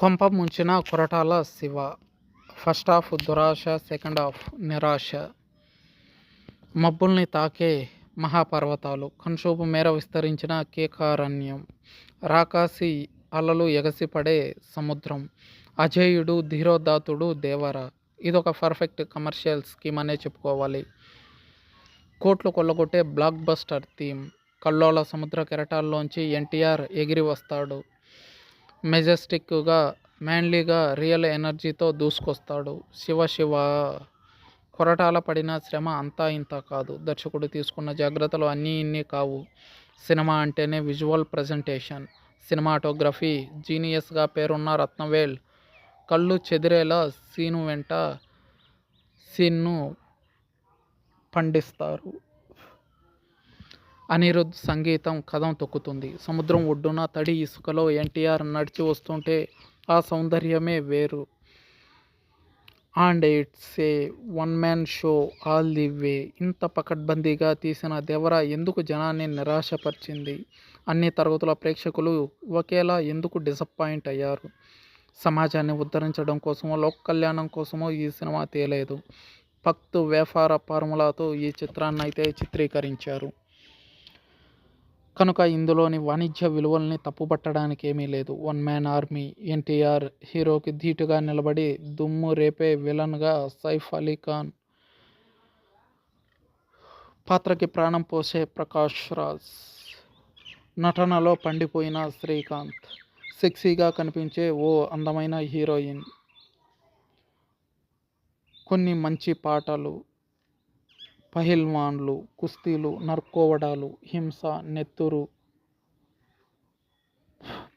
కొంప ముంచిన Koratala Siva. First half దురాశ సెకండ్ హాఫ్ నిరాశ. మబ్బుల్ని తాకే మహాపర్వతాలు. కనుచూపు మేర విస్తరించిన కేకారణ్యం. రాకాసి అలలు ఎగసిపడే సముద్రం. అజేయుడు ధీరోదాతుడు దేవర. ఇదొక పర్ఫెక్ట్ కమర్షియల్ స్కీమ్ అనే చెప్పుకోవాలి. కోట్లు కొల్లగొట్టే బ్లాక్ బస్టర్ థీమ్. కల్లోల సముద్ర కెరటాల్లోంచి ఎన్టీఆర్ ఎగిరి వస్తాడు. మెజెస్టిక్గా మ్యాన్లీగా రియల్ ఎనర్జీతో దూసుకొస్తాడు. శివ శివ. కొరటాల పడిన శ్రమ అంతా ఇంత కాదు. దర్శకుడు తీసుకున్న జాగ్రత్తలు అన్నీ ఇన్ని కావు. సినిమా అంటేనే విజువల్ ప్రజెంటేషన్. సినిమాటోగ్రఫీ జీనియస్గా పేరున్న రత్నవేల్. కళ్ళు చెదిరేలా సీను వెంట సీన్ను పండిస్తారు. అనిరుద్ సంగీతం కథం తొక్కుతుంది. సముద్రం ఒడ్డున తడి ఇసుకలో ఎన్టీఆర్ నడిచి వస్తుంటే ఆ సౌందర్యమే వేరు. And it's a one man show all the way. ఇంత పకడ్బందీగా తీసిన దేవర ఎందుకు జనాన్ని నిరాశపరిచింది? అన్ని తరగతుల ప్రేక్షకులు ఒకేలా ఎందుకు డిసప్పాయింట్ అయ్యారు? సమాజాన్ని ఉద్ధరించడం కోసమో లోక కళ్యాణం కోసమో ఈ సినిమా తేలేదు. భక్తు వ్యాపార ఫార్ములాతో ఈ చిత్రాన్ని అయితే చిత్రీకరించారు. కనుక ఇందులోని వాణిజ్య విలువల్ని తప్పుపట్టడానికి ఏమీ లేదు. వన్ మ్యాన్ ఆర్మీ ఎన్టీఆర్ హీరోకి ధీటుగా నిలబడి దుమ్ము రేపే విలన్గా సైఫ్ అలీ ఖాన్ పాత్రకి ప్రాణం పోసే ప్రకాష్ రాజ్. నటనలో పండిపోయిన శ్రీకాంత్ సెక్సీగా కనిపించే ఓ అందమైన హీరోయిన్. కొన్ని మంచి పాటలు పహిల్వాన్లు కుస్తీలు నర్కోవడాలు హింస నెత్తురు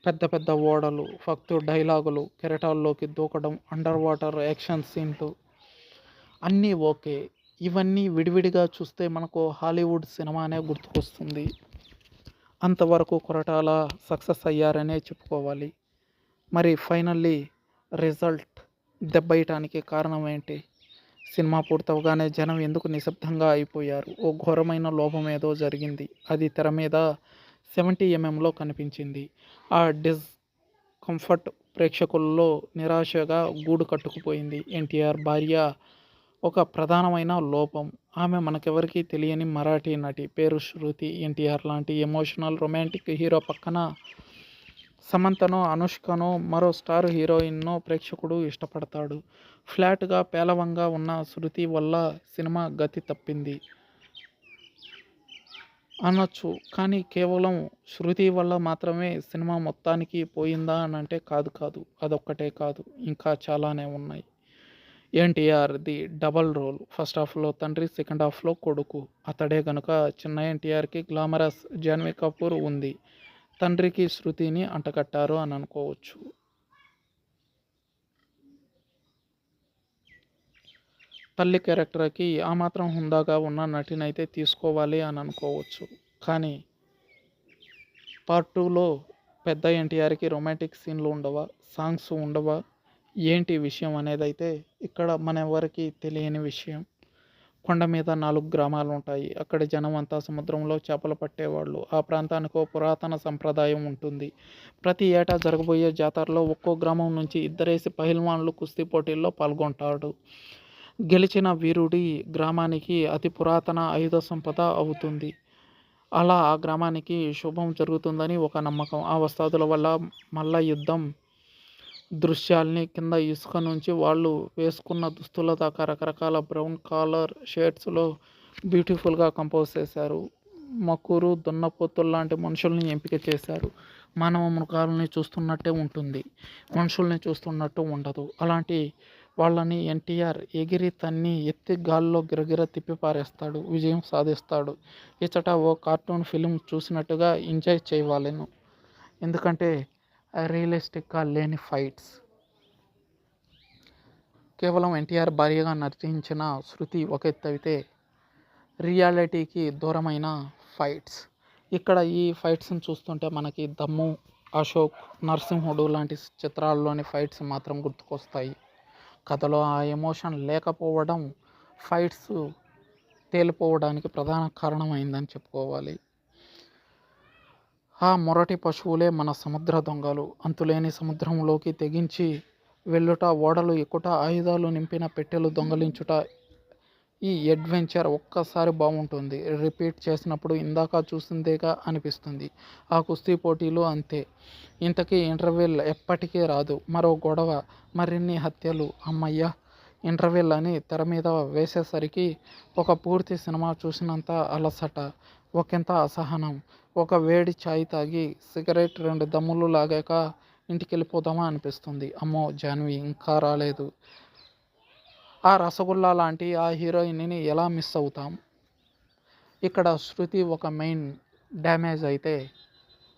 పెద్ద పెద్ద ఓడలు ఫక్తు డైలాగులు కెరటాల్లోకి దూకడం అండర్ వాటర్ యాక్షన్ సీన్లు అన్నీ ఓకే. ఇవన్నీ విడివిడిగా చూస్తే మనకు హాలీవుడ్ సినిమానే గుర్తుకొస్తుంది. అంతవరకు కొరటాల సక్సెస్ అయ్యారనే చెప్పుకోవాలి. మరి ఫైనల్లీ రిజల్ట్ దెబ్బయటానికి కారణం ఏంటి? సినిమా పూర్తవగానే జనం ఎందుకు నిశ్శబ్దంగా అయిపోయారు? ఓ ఘోరమైన లోపం ఏదో జరిగింది. అది తెర మీద సెవెంటీ ఎంఎంలో కనిపించింది. ఆ డిస్ కంఫర్ట్ ప్రేక్షకుల్లో నిరాశగా గూడు కట్టుకుపోయింది ఎన్టీఆర్ భార్య. ఒక ప్రధానమైన లోపం. ఆమె మనకెవరికీ తెలియని మరాఠీ నటి పేరు శృతి. ఎన్టీఆర్ లాంటి ఎమోషనల్ రొమాంటిక్ హీరో పక్కన సమంతనో అనుష్కనో మరో స్టార్ హీరోయిన్నో ప్రేక్షకుడు ఇష్టపడతాడు. ఫ్లాట్గా పేలవంగా ఉన్న శృతి వల్ల సినిమా గతి తప్పింది. అనొచ్చు కానీ కేవలం శృతి వల్ల మాత్రమే సినిమా మొత్తానికి పోయిందా అని అంటే కాదు కాదు అదొక్కటే కాదు ఇంకా చాలానే ఉన్నాయి. NTR the double role first హాఫ్లో తండ్రి సెకండ్ హాఫ్లో కొడుకు. అతడే కనుక చిన్న ఎన్టీఆర్కి గ్లామరస్ జాన్వీ కపూర్ ఉంది. తండ్రికి శృతిని అంటకట్టారు అని అనుకోవచ్చు. తల్లి క్యారెక్టర్కి ఆ మాత్రం హుందాగా ఉన్న నటినైతే తీసుకోవాలి అని అనుకోవచ్చు. కానీ పార్ట్ టూలో పెద్ద ఎన్టీఆర్కి రొమాంటిక్ సీన్లు ఉండవా? సాంగ్స్ ఉండవా? ఏంటి విషయం అనేది అయితే ఇక్కడ మన ఎవరికి తెలియని విషయం. కొండ మీద నాలుగు గ్రామాలు ఉంటాయి అక్కడ జనం అంతా సముద్రంలో చేపలు పట్టేవాళ్ళు. ఆ ప్రాంతానికి ఓ పురాతన సంప్రదాయం ఉంటుంది. ప్రతి ఏటా జరగబోయే జాతరలో ఒక్కో గ్రామం నుంచి ఇద్దరేసి పహిల్వాన్లు కుస్తీ పోటీల్లో పాల్గొంటాడు. గెలిచిన వీరుడి గ్రామానికి అతి పురాతన ఆయుధ సంపద అవుతుంది. అలా ఆ గ్రామానికి శుభం జరుగుతుందని ఒక నమ్మకం. ఆ వస్తాదుల వల్ల మల్ల యుద్ధం దృశ్యాల్ని కింద ఇసుక నుంచి వాళ్ళు వేసుకున్న దుస్తుల దాకా రకరకాల బ్రౌన్ కాలర్ షేడ్స్లో బ్యూటిఫుల్గా కంపోజ్ చేశారు. మక్కురు దున్నపోతులు లాంటి మనుషుల్ని ఎంపిక చేశారు. మానవ మృగాలని చూస్తున్నట్టే ఉంటుంది. మనుషుల్ని చూస్తున్నట్టు ఉండదు. అలాంటి వాళ్ళని ఎన్టీఆర్ ఎగిరి తన్ని ఎత్తి గాల్లో గిరగిర తిప్పి పారేస్తాడు విజయం సాధిస్తాడు. ఇచ్చట ఓ కార్టూన్ ఫిలిం చూసినట్టుగా ఎంజాయ్ చేయవాలను. ఎందుకంటే రియలిస్టిక్గా లేని ఫైట్స్. కేవలం ఎన్టీఆర్ భార్యగా నటించిన శృతి ఒక ఎత్తవితే రియాలిటీకి దూరమైన ఫైట్స్. ఇక్కడ ఈ ఫైట్స్ని చూస్తుంటే మనకి దమ్ము అశోక్ నరసింహుడు లాంటి చిత్రాల్లోని ఫైట్స్ మాత్రం గుర్తుకొస్తాయి. కథలో ఆ ఎమోషన్ లేకపోవడం ఫైట్స్ తేలిపోవడానికి ప్రధాన కారణమైందని చెప్పుకోవాలి. ఆ మొరటి పశువులే మన సముద్ర దొంగలు. అంతులేని సముద్రంలోకి తెగించి వెళ్ళుట ఓడలు ఎక్కుట ఆయుధాలు నింపిన పెట్టెలు దొంగలించుట. ఈ అడ్వెంచర్ ఒక్కసారి బాగుంటుంది రిపీట్ చేసినప్పుడు ఇందాక చూసిందేగా అనిపిస్తుంది. ఆ కుస్తీ పోటీలు అంతే. ఇంతకీ ఇంటర్వెల్ ఎప్పటికీ రాదు. మరో గొడవ మరిన్ని హత్యలు. అమ్మయ్య! ఇంటర్వెల్ అని తెర మీద వేసేసరికి ఒక పూర్తి సినిమా చూసినంత అలసట. ఒకంత అసహనం. ఒక వేడి ఛాయ్ తాగి సిగరెట్ రెండు దమ్ములు లాగాక ఇంటికి వెళ్ళిపోదామా అనిపిస్తుంది. అమ్మో జాన్వి ఇంకా రాలేదు. ఆ రసగుల్లా లాంటి ఆ హీరోయిన్ని ఎలా మిస్ అవుతాం? ఇక్కడ శృతి ఒక మెయిన్ డ్యామేజ్ అయితే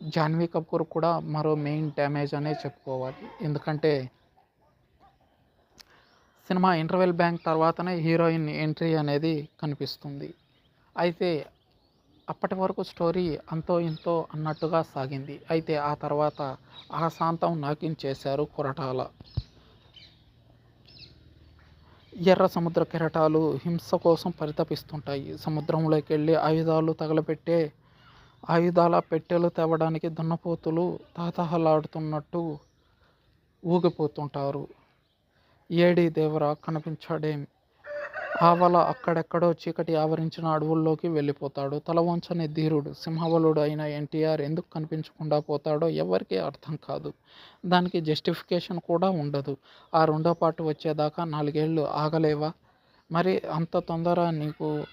జాన్వీ కపూర్ కూడా మరో మెయిన్ డ్యామేజ్ అనే చెప్పుకోవాలి. ఎందుకంటే సినిమా ఇంటర్వెల్ బ్యాంక్ తర్వాతనే హీరోయిన్ ఎంట్రీ అనేది కనిపిస్తుంది. అయితే అప్పటి వరకు స్టోరీ అంతో ఇంతో అన్నట్టుగా సాగింది. అయితే ఆ తర్వాత ఆ శాంతం నాకించేశారు కొరటాల. ఎర్ర సముద్ర కెరటాలు హింస కోసం పరితపిస్తుంటాయి. సముద్రంలోకి వెళ్ళి ఆయుధాలు తగలపెట్టే ఆయుధాల పెట్టెలు తేవడానికి దున్నపోతులు తాతహలాడుతున్నట్టు ఊగిపోతుంటారు. ఏడి దేవరా కనిపించాడేం? ఆవల అక్కడెక్కడో చీకటి ఆవరించిన అడవుల్లోకి వెళ్ళిపోతాడు. తల వంచని ధీరుడు సింహబలుడు అయిన ఎన్టీఆర్ ఎందుకు కనిపించకుండా పోతాడో ఎవరికీ అర్థం కాదు. దానికి జస్టిఫికేషన్ కూడా ఉండదు. ఆ రెండో పాటు వచ్చేదాకా నాలుగేళ్ళు ఆగలేవా? మరి అంత తొందర నీకు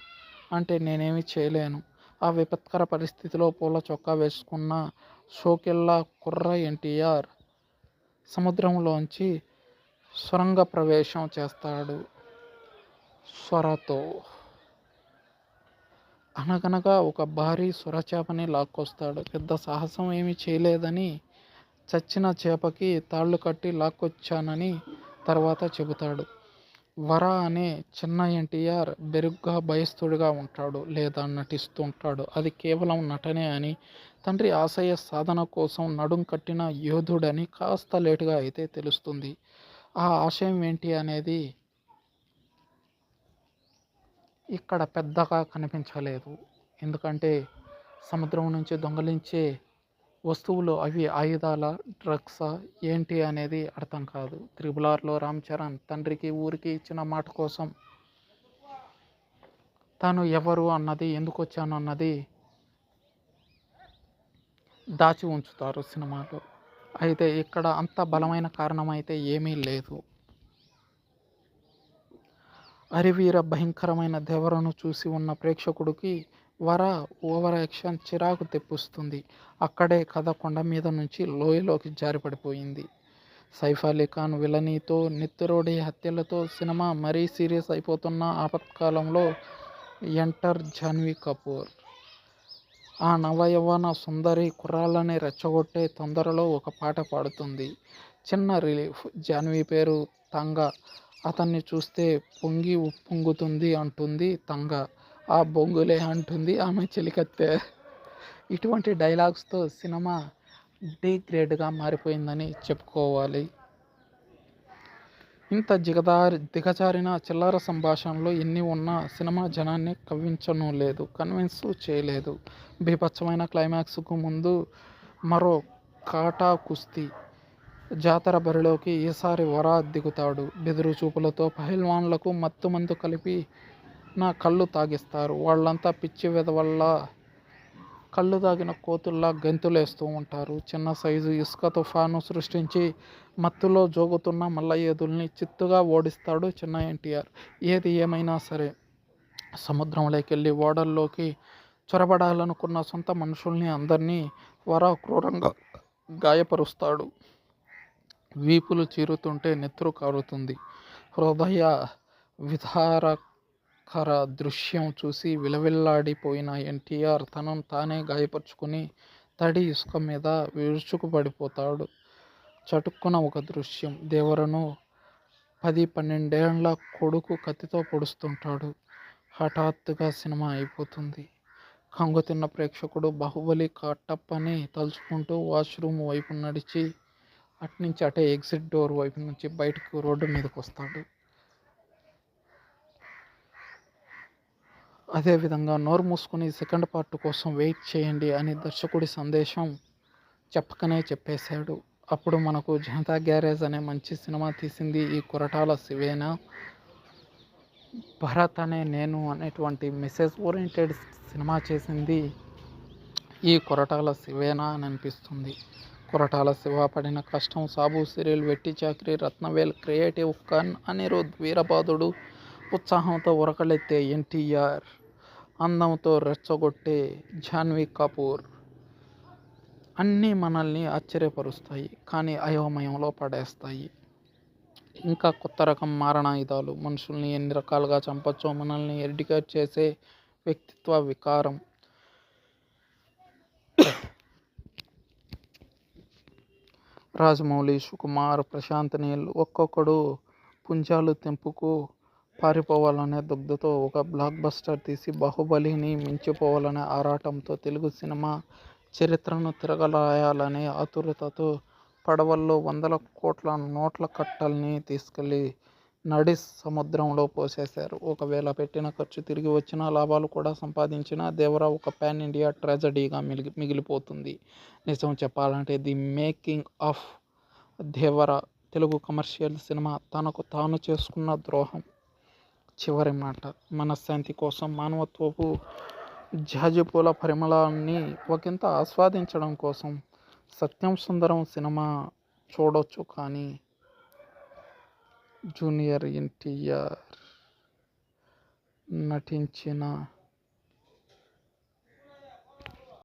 అంటే నేనేమి చేయలేను. ఆ విపత్కర పరిస్థితిలో పూల చొక్కా వేసుకున్న షోకెల్లా కుర్ర ఎన్టీఆర్ సముద్రంలోంచి సొరంగ ప్రవేశం చేస్తాడు. స్వరతో. అనగనగా ఒక భారీ స్వరచేపని లాక్కొస్తాడు. పెద్ద సాహసం ఏమీ చేయలేదని చచ్చిన చేపకి తాళ్ళు కట్టి లాక్కొచ్చానని తర్వాత చెబుతాడు. వర అనే చిన్న ఎన్టీఆర్ బెరుగ్గా భయస్థుడిగా ఉంటాడు లేదా నటిస్తుంటాడు. అది కేవలం నటనే అని తండ్రి ఆశయ సాధన కోసం నడుం కట్టిన యోధుడని కాస్త లేటుగా అయితే తెలుస్తుంది. ఆ ఆశయం ఏంటి అనేది ఇక్కడ పెద్దగా కనిపించలేదు. ఎందుకంటే సముద్రం నుంచి దొంగలించే వస్తువులు అవి ఆయుధాల డ్రగ్సా ఏంటి అనేది అర్థం కాదు. త్రిబుల్ ఆర్లో రామ్ చరణ్ తండ్రికి ఊరికి ఇచ్చిన మాట కోసం తాను ఎవరు అన్నది ఎందుకు వచ్చాను అన్నది దాచి ఉంచుతారు సినిమాలో. అయితే ఇక్కడ అంత బలమైన కారణం అయితే ఏమీ లేదు. అరివీర భయంకరమైన దేవరను చూసి ఉన్న ప్రేక్షకుడికి వర ఓవర్ యాక్షన్ చిరాకు తెప్పిస్తుంది. అక్కడే కథ కొండ మీద నుంచి లోయలోకి జారిపడిపోయింది. సైఫ్ అలీ ఖాన్ విలనీతో నిత్యరోడి హత్యలతో సినిమా మరీ సీరియస్ అయిపోతున్న ఆపత్కాలంలో ఎంటర్ జాన్వీ కపూర్. ఆ నవయవన సుందరి కుర్రాళ్ళని రెచ్చగొట్టే తొందరలో ఒక పాట పాడుతుంది. చిన్న రిలీఫ్. జాన్వీ పేరు తంగ. అతన్ని చూస్తే పొంగి ఉప్పొంగుతుంది అంటుంది తంగ. ఆ బొంగులే అంటుంది ఆమె చెలికత్తె. ఇటువంటి డైలాగ్స్తో సినిమా డే గ్రేడ్గా మారిపోయిందని చెప్పుకోవాలి. ఇంత జిగదారి దిగజారిన చిల్లర సంభాషణలు ఎన్ని ఉన్నా సినిమా జనాన్ని కవ్వించను లేదు కన్విన్స్ చేయలేదు. బీభత్సమైన క్లైమాక్స్కు ముందు మరో కాటా కుస్తీ జాతర బరిలోకి ఈసారి వరా దిగుతాడు. బెదురు చూపులతో పహిల్వాన్లకు మత్తుమందు కలిపి నా కళ్ళు తాగిస్తారు. వాళ్ళంతా పిచ్చి వెదవల్ల కళ్ళు తాగిన కోతుల్లా గెంతులేస్తూ ఉంటారు. చిన్న సైజు ఇసుక తుఫాను సృష్టించి మత్తులో జోగుతున్న మల్లయ్యదుల్ని చిత్తుగా ఓడిస్తాడు చిన్న ఎన్టీఆర్. ఏది ఏమైనా సరే సముద్రంలోకి వెళ్ళి ఓడల్లోకి చొరబడాలనుకున్న సొంత మనుషుల్ని అందరినీ వర క్రూరంగా గాయపరుస్తాడు. వీపులు చీరుతుంటే నెత్తురు కారుతుంది. హృదయ విధారకర దృశ్యం చూసి విలవిల్లాడిపోయిన ఎన్టీఆర్ తనను తానే గాయపరుచుకుని తడి ఇసుక మీద విరుచుకుపడిపోతాడు. చటుక్కున ఒక దృశ్యం. దేవరను పది పన్నెండేళ్ళ కొడుకు కత్తితో పొడుస్తుంటాడు. హఠాత్తుగా సినిమా అయిపోతుంది. కంగుతిన్న ప్రేక్షకుడు బాహుబలి కట్టప్పని తలుచుకుంటూ వాష్రూమ్ వైపు నడిచి అట్నుంచి అటే ఎగ్జిట్ డోర్ వైపు నుంచి బయటకు రోడ్డు మీదకి వస్తాడు అదేవిధంగా నోరు మూసుకొని సెకండ్ పార్ట్ కోసం వెయిట్ చేయండి అని దర్శకుడి సందేశం చెప్పకనే చెప్పేశాడు. అప్పుడు మనకు జనతా గ్యారేజ్ అనే మంచి సినిమా తీసింది ఈ కొరటాల శివేనా? భరత్ అనే నేను అనేటువంటి మెసేజ్ ఓరియంటెడ్ సినిమా చేసింది ఈ కొరటాల శివేనా అని అనిపిస్తుంది. కొరటాల శివ పడిన కష్టం సాబు సీరియల్ వెట్టి చాకరీ రత్నవేల్ క్రియేటివ్ కన్ అనిరుద్ వీరబాదుడు ఉత్సాహంతో ఉరకలెత్తే ఎన్టీఆర్ అందంతో రెచ్చగొట్టే జాన్వీ కపూర్. అన్నీ మనల్ని ఆశ్చర్యపరుస్తాయి కానీ అయోమయంలో పడేస్తాయి. ఇంకా కొత్త రకం మారణాయుధాలు. మనుషుల్ని ఎన్ని రకాలుగా చంపచ్చో మనల్ని ఎడ్యుకేట్ చేసే వ్యక్తిత్వ వికారం. రాజమౌళి సుకుమార్ ప్రశాంత్ నీల్ ఒక్కొక్కడు పుంజాలు తెంపుకు పారిపోవాలనే దుగ్ధతో ఒక బ్లాక్ బస్టర్ తీసి బాహుబలిని మించిపోవాలనే ఆరాటంతో తెలుగు సినిమా చరిత్రను తిరగలాయాలనే ఆతురతతో పడవల్లో వందల కోట్ల నోట్ల కట్టల్ని తీసుకెళ్ళి నడి సముద్రంలో పోసేశారు. ఒకవేళ పెట్టిన ఖర్చు తిరిగి వచ్చినా లాభాలు కూడా సంపాదించినా దేవరా ఒక పాన్ ఇండియా ట్రాజడీగా మిగిలి మిగిలిపోతుంది. నిజం చెప్పాలంటే the making of Devara Telugu commercial cinema తనకు తాను చేసుకున్న ద్రోహం. చివరి మాట మనశ్శాంతి కోసం మానవత్వపు జాజిపూల పరిమళాన్ని ఒకంత ఆస్వాదించడం కోసం సత్యం సుందరం సినిమా చూడొచ్చు కానీ జూనియర్ ఎన్టీఆర్ నటించిన